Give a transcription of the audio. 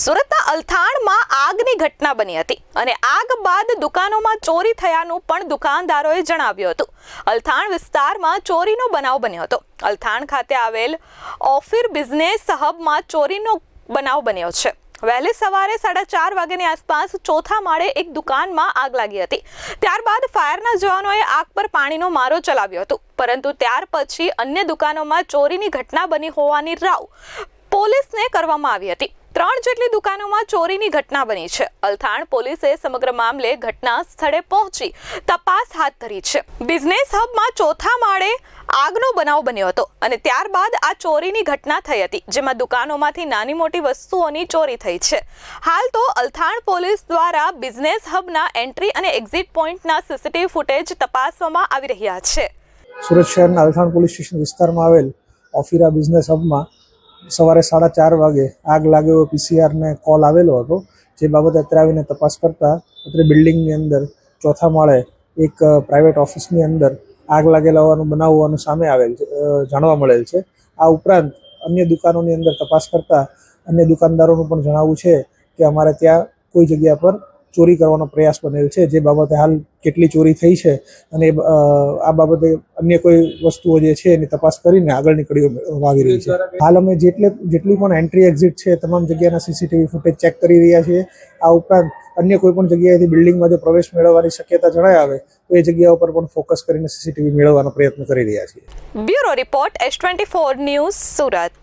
સુરતના અલથાણમાં આગની ઘટના બની હતી અને આગ બાદ દુકાનોમાં ચોરી થયાનું પણ દુકાનદારોએ જણાવ્યું હતું. અલથાણ વિસ્તારમાં ચોરીનો બનાવ બન્યો હતો. અલથાણ ખાતે આવેલ ઓફિર બિઝનેસ હબમાં ચોરીનો બનાવ બન્યો છે. વહેલી સવારે સાડા ચાર વાગ્યાની આસપાસ ચોથા માળે એક દુકાનમાં આગ લાગી હતી. ત્યારબાદ ફાયરના જવાનોએ આગ પર પાણીનો મારો ચલાવ્યો હતો. પરંતુ ત્યાર પછી અન્ય દુકાનોમાં ચોરીની ઘટના બની હોવાની રાવ પોલીસને કરવામાં આવી હતી. ત્રણ જેટલી દુકાનોમાં ચોરીની ઘટના બની છે. અલથાણ પોલીસે સમગ્ર મામલે ઘટના સ્થળે પહોંચી તપાસ હાથ ધરી છે. બિઝનેસ હબમાં ચોથા માળે આગનો બનાવ બન્યો હતો અને ત્યારબાદ આ ચોરીની ઘટના થઈ હતી, જેમાં દુકાનોમાંથી નાની મોટી વસ્તુઓની ચોરી થઈ છે. હાલ તો અલથાણ પોલીસ દ્વારા બિઝનેસ હબના એન્ટ્રી અને એક્ઝિટ પોઈન્ટના સીસીટીવી ફૂટેજ તપાસવામાં આવી રહ્યા છે. સુરત શહેરના અલથાણ પોલીસ સ્ટેશન વિસ્તારમાં આવેલ ઓફિરા બિઝનેસ હબમાં સવારે સાડા ચાર વાગે આગ લાગે એવો પીસીઆરને કોલ આવેલો હતો. જે બાબતે અત્યારે આવીને તપાસ કરતા અત્યારે બિલ્ડિંગની અંદર ચોથા માળે એક પ્રાઇવેટ ઓફિસની અંદર આગ લાગેલા હોવાનું, બનાવ હોવાનું સામે આવેલ છે જાણવા મળેલ છે. આ ઉપરાંત અન્ય દુકાનોની અંદર તપાસ કરતા અન્ય દુકાનદારોનું પણ જણાવવું છે કે અમારે ત્યાં કોઈ જગ્યા પર ચોરી કરવાનો પ્રયાસ બનેલ છે. જે બાબતે હાલ કેટલી ચોરી થઈ છે અને આ બાબતે અન્ય કોઈ વસ્તુઓ જે છે એની તપાસ કરીને આગળની કડીઓ વાવી રહી છે. હાલ અમે જેટલે, જેટલી પણ એન્ટ્રી એક્ઝિટ છે, તમામ જગ્યાના સીસીટીવી ફૂટેજ ચેક કરી રહ્યા છીએ. આ ઉપરાંત અન્ય કોઈ પણ જગ્યાએથી બિલ્ડિંગમાં જો પ્રવેશ મેળવવાની શક્યતા જણાય આવે, તો એ જગ્યા ઉપર પણ ફોકસ કરીને સીસીટીવી મેળવવાનો પ્રયત્ન કરી રહ્યા છીએ. Bureau report S twenty news Surat.